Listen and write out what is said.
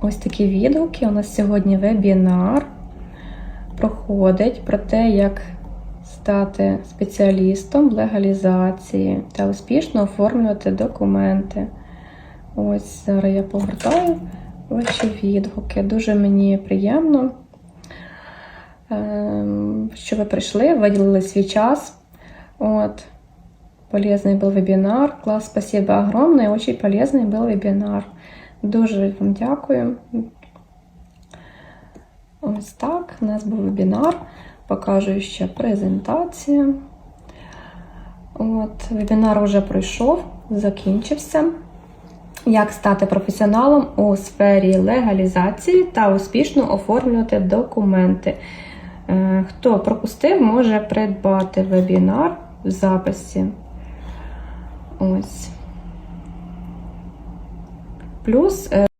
ось такі відгуки. У нас сьогодні вебінар проходить про те, як стати спеціалістом в легалізації та успішно оформлювати документи. Ось зараз я повертаю ваші відгуки. Дуже мені приємно, ем, що ви прийшли, виділили свій час. От. Полезный был вебинар. Класс, спасибо огромное. Очень полезный был вебинар. Дуже вам дякую. Ось так. У нас був вебінар. Покажу ще презентацію. От, вебінар вже пройшов, закінчився. Як стати професіоналом у сфері легалізації та успішно оформлювати документи. Е, Хто пропустив, може придбати вебінар в записі. Ось. Плюс е,